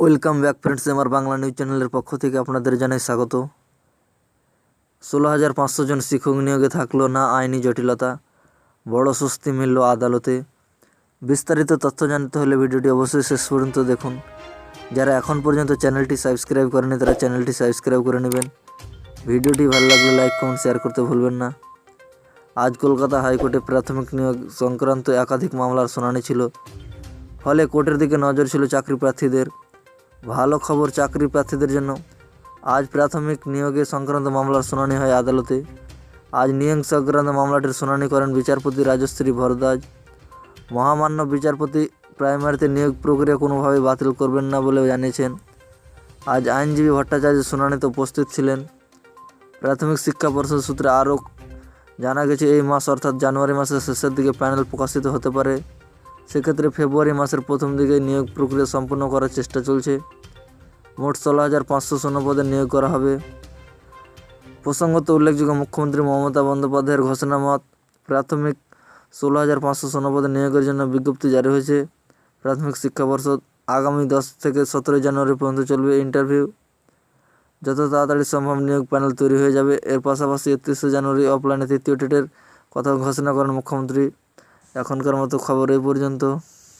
Welcome back friends, আমার Bangla news চ্যানেলের পক্ষ থেকে আপনাদের জানাই স্বাগত। ষোলো হাজার পাঁচশো জন শিক্ষক নিয়োগে থাকল না আইনি জটিলতা, বড় স্বস্তি মিলল আদালতে। বিস্তারিত তথ্য জানতে হলে ভিডিওটি অবশ্যই শেষ পর্যন্ত দেখুন। যারা এখন পর্যন্ত চ্যানেলটি সাবস্ক্রাইব করেনি, তারা চ্যানেলটি সাবস্ক্রাইব করে নেবেন। ভিডিওটি ভালো লাগলে লাইক, কমেন্ট, শেয়ার করতে ভুলবেন না। আজ কলকাতা হাইকোর্টে প্রাথমিক নিয়োগ সংক্রান্ত একাধিক মামলার শুনানি ছিল। ফলে কোর্টের দিকে নজর ছিল চাকরি প্রার্থীদের। ভালো খবর চাকরি প্রার্থীদের জন্য। আজ প্রাথমিক নিয়োগে সংক্রান্ত মামলার শুনানি হয় আদালতে। আজ নিয়োগ সংক্রান্ত মামলাটির শুনানি করেন বিচারপতি রাজশ্রী ভরদ্বাজ। মহামান্য বিচারপতি প্রাইমারিতে নিয়োগ প্রক্রিয়া কোনোভাবেই বাতিল করবেন না বলে জানিয়েছেন। আজ আইনজীবী ভট্টাচার্য শুনানিতে উপস্থিত ছিলেন। প্রাথমিক শিক্ষা পর্ষদ সূত্রে আরও জানা গেছে, এই মাস অর্থাৎ জানুয়ারি মাসের শেষের দিকে প্যানেল প্রকাশিত হতে পারে। সেক্ষেত্রে ফেব্রুয়ারি মাসের প্রথম দিকে নিয়োগ প্রক্রিয়া সম্পন্ন করার চেষ্টা চলছে। মোট ষোলো হাজার পাঁচশো শূন্য পদে নিয়োগ করা হবে। প্রসঙ্গত উল্লেখযোগ্য, মুখ্যমন্ত্রী মমতা বন্দ্যোপাধ্যায়ের ঘোষণা মত, প্রাথমিক ষোলো হাজার পাঁচশো শূন্য পদে নিয়োগের জন্য বিজ্ঞপ্তি জারি হয়েছে। প্রাথমিক শিক্ষা পর্ষদ আগামী দশ থেকে সতেরোই জানুয়ারি পর্যন্ত চলবে ইন্টারভিউ। যত তাড়াতাড়ি সম্ভব নিয়োগ প্যানেল তৈরি হয়ে যাবে। এর পাশাপাশি একত্রিশে জানুয়ারি অফলাইনে তৃতীয় ডেটের কথা ঘোষণা করেন মুখ্যমন্ত্রী। এখনকার মতো খবর এই পর্যন্ত।